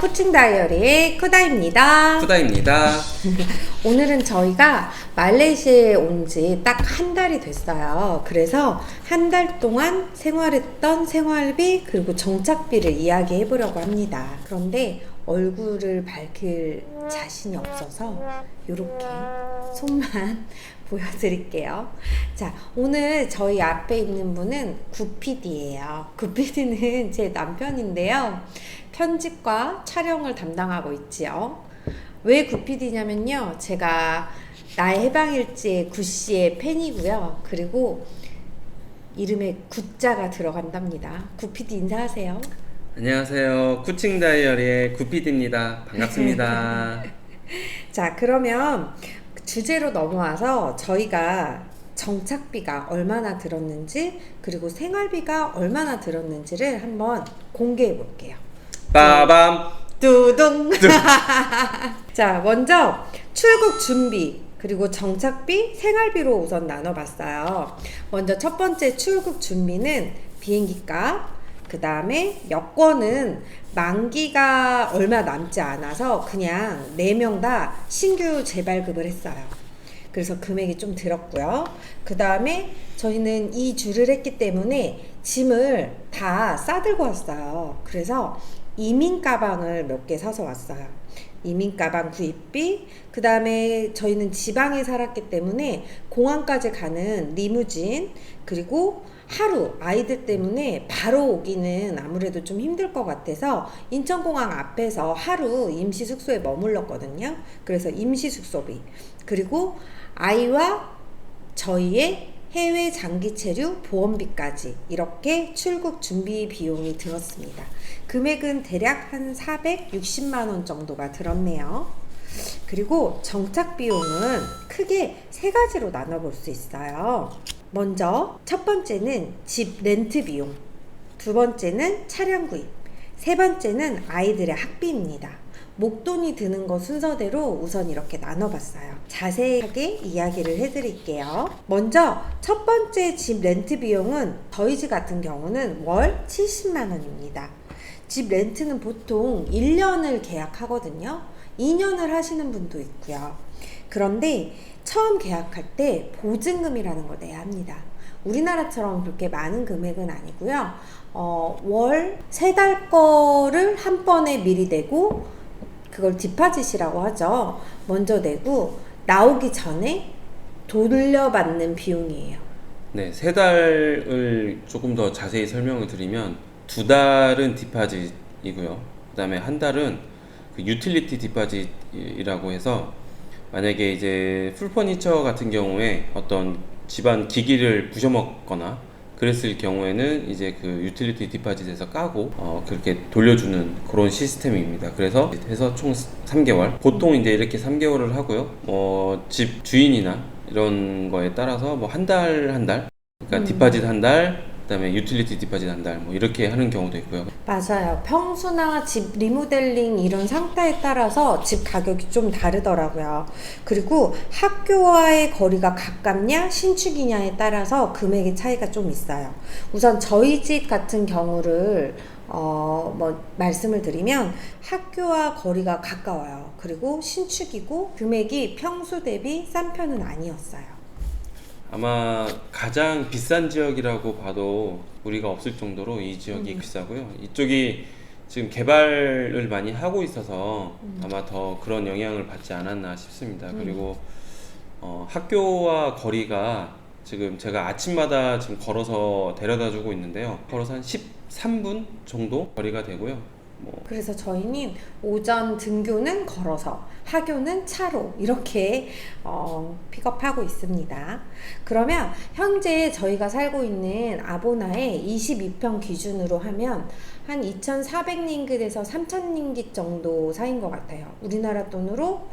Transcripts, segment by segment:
코칭 다이어리의 쿠다입니다. 후다입니다. 오늘은 저희가 말레이시아에 온 지 딱 한 달이 됐어요. 그래서 한 달 동안 생활했던 생활비 그리고 정착비를 이야기해 보려고 합니다. 그런데 얼굴을 밝힐 자신이 없어서 이렇게 손만 보여드릴게요. 자, 오늘 저희 앞에 있는 분은 구피디예요. 구피디는 제 남편인데요. 편집과 촬영을 담당하고 있지요. 왜 구피디냐면요. 제가 나의 해방일지의 구씨의 팬이고요. 그리고 이름에 구자가 들어간답니다. 구피디 인사하세요. 안녕하세요. 쿠칭 다이어리의 구피디입니다. 반갑습니다. 자, 그러면 주제로 넘어와서 저희가 정착비가 얼마나 들었는지 그리고 생활비가 얼마나 들었는지를 한번 공개해 볼게요. 빠밤. 두둥. 자, 먼저 출국 준비 그리고 정착비, 생활비로 우선 나눠봤어요. 먼저 첫 번째 출국 준비는 비행기 값, 그 다음에 여권은 만기가 얼마 남지 않아서 그냥 4명 다 신규 재발급을 했어요. 그래서 금액이 좀 들었고요. 그 다음에 저희는 이 줄을 했기 때문에 짐을 다 싸들고 왔어요. 그래서 이민 가방을 몇 개 사서 왔어요. 이민 가방 구입비, 그 다음에 저희는 지방에 살았기 때문에 공항까지 가는 리무진, 그리고 하루 아이들 때문에 바로 오기는 아무래도 좀 힘들 것 같아서 인천공항 앞에서 하루 임시 숙소에 머물렀거든요. 그래서 임시 숙소비, 그리고 아이와 저희의 해외 장기 체류 보험비까지 이렇게 출국 준비 비용이 들었습니다. 금액은 대략 한 460만 원 정도가 들었네요. 그리고 정착 비용은 크게 세 가지로 나눠볼 수 있어요. 먼저 첫 번째는 집 렌트 비용, 두 번째는 차량 구입, 세 번째는 아이들의 학비입니다. 목돈이 드는 것 순서대로 우선 이렇게 나눠봤어요. 자세하게 이야기를 해드릴게요. 먼저 첫 번째 집 렌트 비용은 저희 집 같은 경우는 월 70만 원입니다. 집 렌트는 보통 1년을 계약하거든요. 2년을 하시는 분도 있고요. 그런데 처음 계약할 때 보증금이라는 걸 내야 합니다. 우리나라처럼 그렇게 많은 금액은 아니고요. 어, 월 세 달 거를 한 번에 미리 내고 그걸 디파짓이라고 하죠. 먼저 내고 나오기 전에 돌려받는 비용이에요. 네, 세 달을 조금 더 자세히 설명을 드리면 두 달은 디파짓이고요. 그다음에 한 달은 그 유틸리티 디파짓이라고 해서 만약에 이제 풀 퍼니처 같은 경우에 어떤 집안 기기를 부셔먹거나 그랬을 경우에는 이제 그 유틸리티 디파짓에서 까고 어 그렇게 돌려주는 그런 시스템입니다. 그래서 해서 총 3개월. 보통 이제 이렇게 3개월을 하고요. 뭐집 주인이나 이런 거에 따라서 뭐 한 달 한 달. 그러니까 디파짓 한 달, 그다음에 유틸리티 디파짓 한 달, 뭐 이렇게 하는 경우도 있고요. 맞아요. 평수나 집 리모델링 이런 상태에 따라서 집 가격이 좀 다르더라고요. 그리고 학교와의 거리가 가깝냐, 신축이냐에 따라서 금액의 차이가 좀 있어요. 우선 저희 집 같은 경우를 어, 뭐, 말씀을 드리면 학교와 거리가 가까워요. 그리고 신축이고 금액이 평수 대비 싼 편은 아니었어요. 아마 가장 비싼 지역이라고 봐도 우리가 없을 정도로 이 지역이 비싸고요. 이쪽이 지금 개발을 많이 하고 있어서 아마 더 그런 영향을 받지 않았나 싶습니다. 그리고 어, 학교와 거리가 지금 제가 아침마다 지금 걸어서 데려다 주고 있는데요. 걸어서 한 13분 정도 거리가 되고요. 뭐 그래서 저희는 오전 등교는 걸어서 하교는 차로 이렇게 어, 픽업하고 있습니다. 그러면 현재 저희가 살고 있는 아보나의 22평 기준으로 하면 한 2,400링깃에서 3,000링깃 정도 사인 것 같아요. 우리나라 돈으로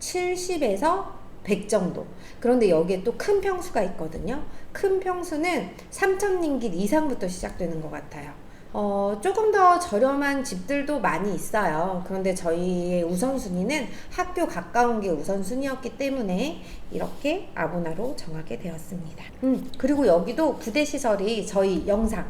70에서 100 정도. 그런데 여기에 또 큰 평수가 있거든요. 큰 평수는 3,000링깃 이상부터 시작되는 것 같아요. 어, 조금 더 저렴한 집들도 많이 있어요. 그런데 저희의 우선순위는 학교 가까운 게 우선순위였기 때문에 이렇게 아보나로 정하게 되었습니다. 음, 그리고 여기도 부대시설이 저희 영상,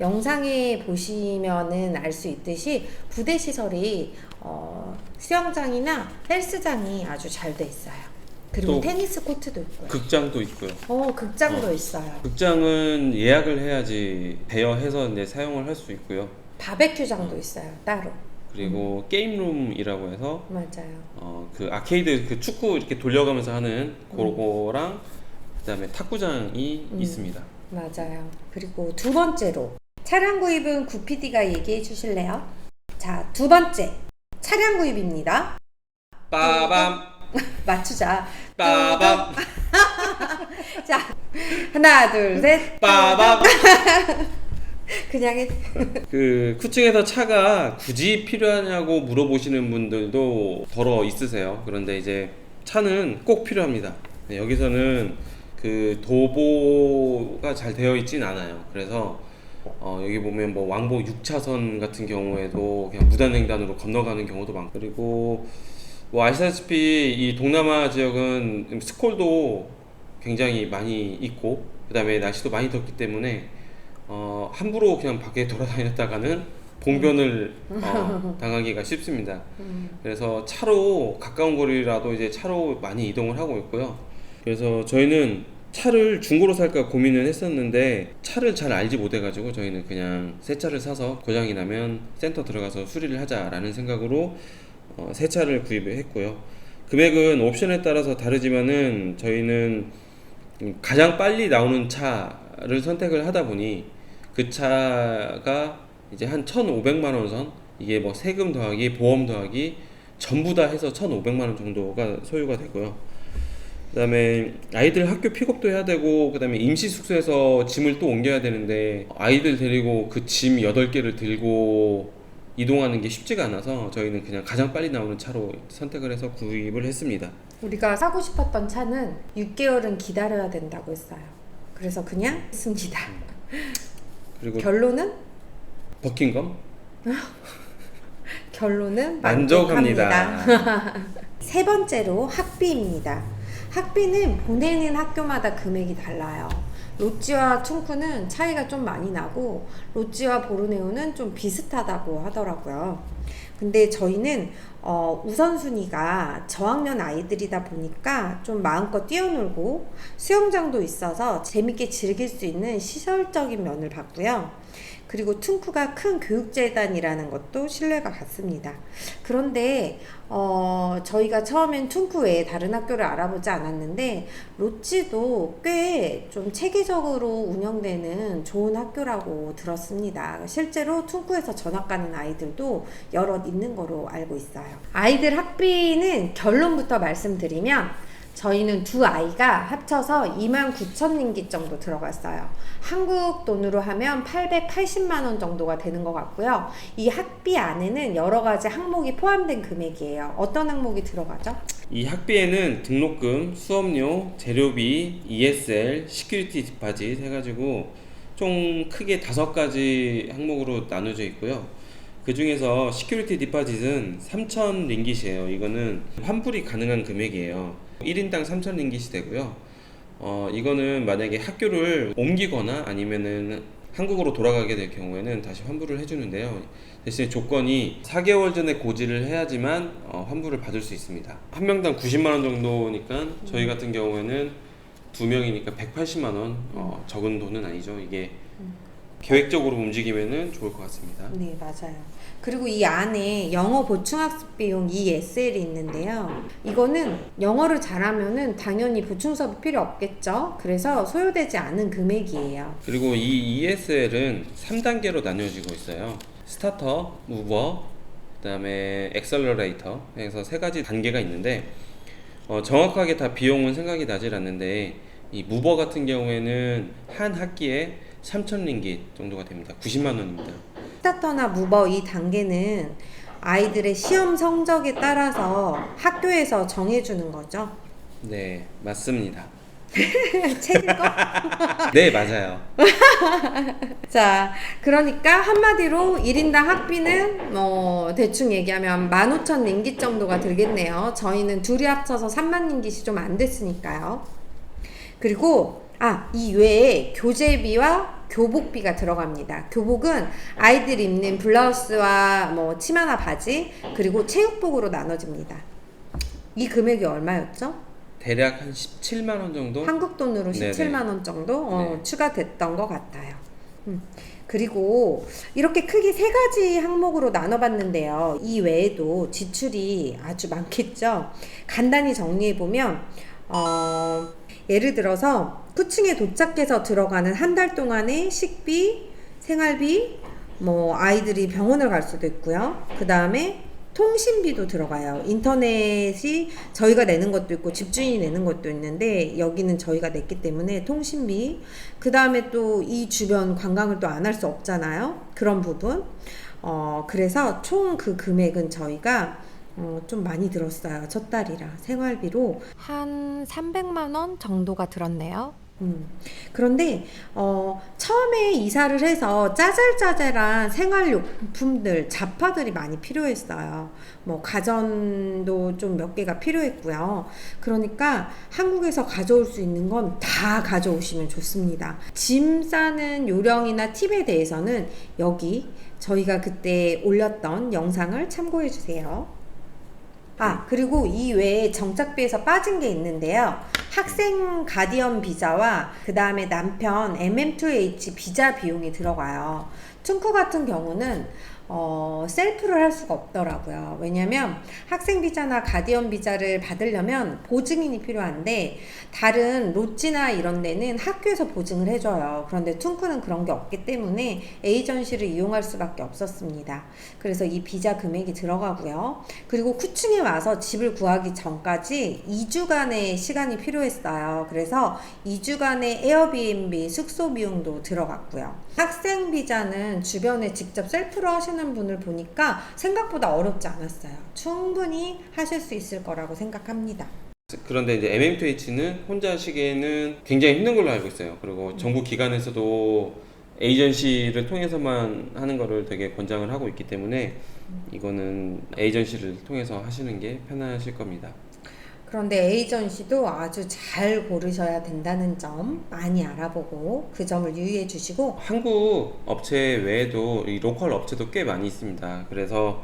영상에 보시면은 알 수 있듯이 부대 시설이 어, 수영장이나 헬스장이 아주 잘 돼 있어요. 그리고 또 테니스 코트도 있고요. 극장도 있고요. 어, 극장도 어. 있어요. 극장은 예약을 해야지 대여해서 이제 사용을 할 수 있고요. 바베큐장도 있어요. 따로. 그리고 게임룸이라고 해서 맞아요. 어, 그 아케이드 그 축구 이렇게 돌려가면서 하는 그거랑 그다음에 탁구장이 음. 있습니다. 맞아요. 그리고 두 번째로 차량 구입은 구PD가 얘기해 주실래요? 자, 두 번째. 차량 구입입니다. 빠밤 맞추자. 빠밤 자, 하나, 둘, 셋. 빠밤 그냥 해. 그 쿠층에서 차가 굳이 필요하냐고 물어보시는 분들도 더러 있으세요. 그런데 이제 차는 꼭 필요합니다. 네, 여기서는 그 도보가 잘 되어 있진 않아요. 그래서 어, 여기 보면 뭐 왕복 6차선 같은 경우에도 그냥 무단횡단으로 건너가는 경우도 많고 그리고 뭐 아시다시피 이 동남아 지역은 스콜도 굉장히 많이 있고 그 다음에 날씨도 많이 덥기 때문에 어, 함부로 그냥 밖에 돌아다녔다가는 봉변을 어, 당하기가 쉽습니다. 그래서 차로 가까운 거리라도 이제 차로 많이 이동을 하고 있고요. 그래서 저희는 차를 중고로 살까 고민을 했었는데 차를 잘 알지 못해가지고 저희는 그냥 새 차를 사서 고장이 나면 센터 들어가서 수리를 하자라는 생각으로 어, 새 차를 구입을 했고요. 금액은 옵션에 따라서 다르지만은 저희는 음, 가장 빨리 나오는 차를 선택을 하다 보니 그 차가 이제 한 1,500만 원 선 이게 뭐 세금 더하기 보험 더하기 전부 다 해서 1,500만 원 정도가 소요가 되고요. 그다음에 아이들 학교 픽업도 해야 되고 그다음에 임시 숙소에서 짐을 또 옮겨야 되는데 아이들 데리고 그 짐 8개를 들고 이동하는 게 쉽지가 않아서 저희는 그냥 가장 빨리 나오는 차로 선택을 해서 구입을 했습니다. 우리가 사고 싶었던 차는 6개월은 기다려야 된다고 했어요. 그래서 그냥 했습니다. 그리고 결론은 버킹검 결론은 만족합니다. 만족합니다. 세 번째로 학비입니다. 학비는 보내는 학교마다 금액이 달라요. 로찌와 퉁쿠는 차이가 좀 많이 나고 로찌와 보르네오는 좀 비슷하다고 하더라고요. 근데 저희는 어, 우선순위가 저학년 아이들이다 보니까 좀 마음껏 뛰어놀고 수영장도 있어서 재밌게 즐길 수 있는 시설적인 면을 봤고요. 그리고 퉁쿠가 큰 교육재단이라는 것도 신뢰가 갔습니다. 그런데 어, 저희가 처음엔 퉁쿠 외에 다른 학교를 알아보지 않았는데 로찌도 꽤 좀 체계적으로 운영되는 좋은 학교라고 들었습니다. 실제로 퉁쿠에서 전학 가는 아이들도 여럿 있는 거로 알고 있어요. 아이들 학비는 결론부터 말씀드리면 저희는 두 아이가 합쳐서 2만 9천 링기 정도 들어갔어요. 한국 돈으로 하면 880만 원 정도가 되는 것 같고요. 이 학비 안에는 여러 가지 항목이 포함된 금액이에요. 어떤 항목이 들어가죠? 이 학비에는 등록금, 수업료, 재료비, ESL, 시큐리티 디파짓 해가지고 총 크게 다섯 가지 항목으로 나눠져 있고요. 그 중에서 시큐리티 디파짓은 3천 링깃이에요. 이거는 환불이 가능한 금액이에요. 1인당 3천 링깃이 되고요. 어, 이거는 만약에 학교를 옮기거나 아니면은 한국으로 돌아가게 될 경우에는 다시 환불을 해주는데요. 대신에 조건이 4개월 전에 고지를 해야지만 어, 환불을 받을 수 있습니다. 한 명당 90만 원 정도니까 저희 같은 경우에는 두 명이니까 180만 원 어, 적은 돈은 아니죠. 이게 계획적으로 움직이면은 좋을 것 같습니다. 네, 맞아요. 그리고 이 안에 영어 보충학습 비용 ESL이 있는데요. 이거는 영어를 잘하면은 당연히 보충 수업이 필요 없겠죠. 그래서 소요되지 않은 금액이에요. 그리고 이 ESL은 3단계로 나뉘어지고 있어요. 스타터, 무버, 그다음에 엑셀러레이터 해서 세 가지 단계가 있는데 어, 정확하게 다 비용은 생각이 나질 않는데 이 무버 같은 경우에는 한 학기에 3천 링깃 정도가 됩니다. 90만 원입니다. 스타터나 무버 이 단계는 아이들의 시험 성적에 따라서 학교에서 정해주는 거죠. 네, 맞습니다. 책 읽어? 네, 맞아요. 자, 그러니까 한마디로 1인당 학비는 뭐 대충 얘기하면 15,000 링깃 정도가 들겠네요. 저희는 둘이 합쳐서 3만 링깃이 좀 안 됐으니까요. 그리고 아, 이 외에 교재비와 교복비가 들어갑니다. 교복은 아이들 입는 블라우스와 뭐 치마나 바지 그리고 체육복으로 나눠집니다. 이 금액이 얼마였죠? 대략 한 17만 원 정도? 한국 돈으로 네네. 17만 원 정도 어, 네. 추가됐던 것 같아요. 음. 그리고 이렇게 크게 세 가지 항목으로 나눠봤는데요. 이 외에도 지출이 아주 많겠죠. 간단히 정리해 보면 어, 예를 들어서 쿠층에 도착해서 들어가는 한 달 동안의 식비, 생활비, 뭐 아이들이 병원을 갈 수도 있고요. 그 다음에 통신비도 들어가요. 인터넷이 저희가 내는 것도 있고 집주인이 내는 것도 있는데 여기는 저희가 냈기 때문에 통신비. 그 다음에 또 이 주변 관광을 또 안 할 수 없잖아요. 그런 부분. 어, 그래서 총 그 금액은 저희가 어, 좀 많이 들었어요. 첫 달이라 생활비로 한 300만 원 정도가 들었네요. 음. 그런데 어, 처음에 이사를 해서 짜잘짜잘한 생활용품들, 잡화들이 많이 필요했어요. 뭐 가전도 좀 몇 개가 필요했고요. 그러니까 한국에서 가져올 수 있는 건 다 가져오시면 좋습니다. 짐 싸는 요령이나 팁에 대해서는 여기 저희가 그때 올렸던 영상을 참고해 주세요. 아, 그리고 이 외에 정착비에서 빠진 게 있는데요. 학생 가디언 비자와 그 다음에 남편 MM2H 비자 비용이 들어가요. 퉁쿠 같은 경우는 어, 셀프를 할 수가 없더라고요. 왜냐면 학생 비자나 가디언 비자를 받으려면 보증인이 필요한데 다른 로찌나 이런 데는 학교에서 보증을 해줘요. 그런데 퉁쿠는 그런 게 없기 때문에 에이전시를 이용할 수밖에 없었습니다. 그래서 이 비자 금액이 들어가고요. 그리고 쿠층에 와서 집을 구하기 전까지 2주간의 시간이 필요했어요. 그래서 2주간의 에어비앤비 숙소 비용도 들어갔고요. 학생 비자는 주변에 직접 셀프로 하시 는 분을 보니까 생각보다 어렵지 않았어요. 충분히 하실 수 있을 거라고 생각합니다. 그런데 이제 MM2H는 혼자 하시기에는 굉장히 힘든 걸로 알고 있어요. 그리고 정부 기관에서도 에이전시를 통해서만 하는 거를 되게 권장을 하고 있기 때문에 이거는 에이전시를 통해서 하시는 게 편하실 겁니다. 그런데 에이전시도 아주 잘 고르셔야 된다는 점 많이 알아보고 그 점을 유의해 주시고 한국 업체 외에도 이 로컬 업체도 꽤 많이 있습니다. 그래서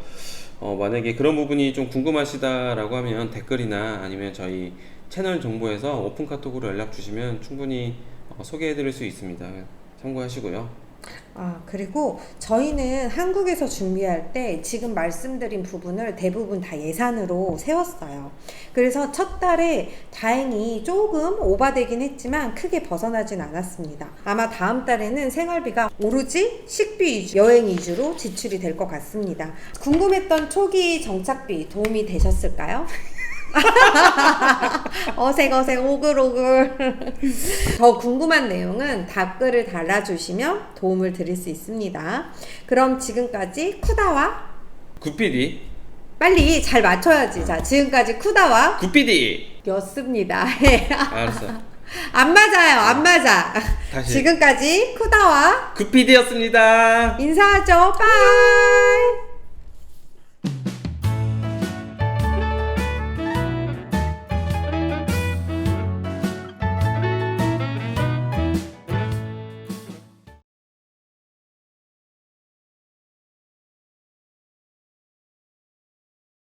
어, 만약에 그런 부분이 좀 궁금하시다라고 하면 댓글이나 아니면 저희 채널 정보에서 오픈 카톡으로 연락 주시면 충분히 어, 소개해 드릴 수 있습니다. 참고하시고요. 아, 그리고 저희는 한국에서 준비할 때 지금 말씀드린 부분을 대부분 다 예산으로 세웠어요. 그래서 첫 달에 다행히 조금 오바되긴 했지만 크게 벗어나진 않았습니다. 아마 다음 달에는 생활비가 오로지 식비 위주, 여행 위주로 지출이 될 것 같습니다. 궁금했던 초기 정착비 도움이 되셨을까요? 어색 어색 오글오글. 더 궁금한 내용은 댓글을 달아주시면 도움을 드릴 수 있습니다. 그럼 지금까지 쿠다와 굿PD, 빨리 잘 맞춰야지. 자 지금까지 쿠다와 굿PD. 였습니다. 알았어. 안 맞아요 안 맞아. 다시. 지금까지 쿠다와 굿PD였습니다. 인사하죠. 빠이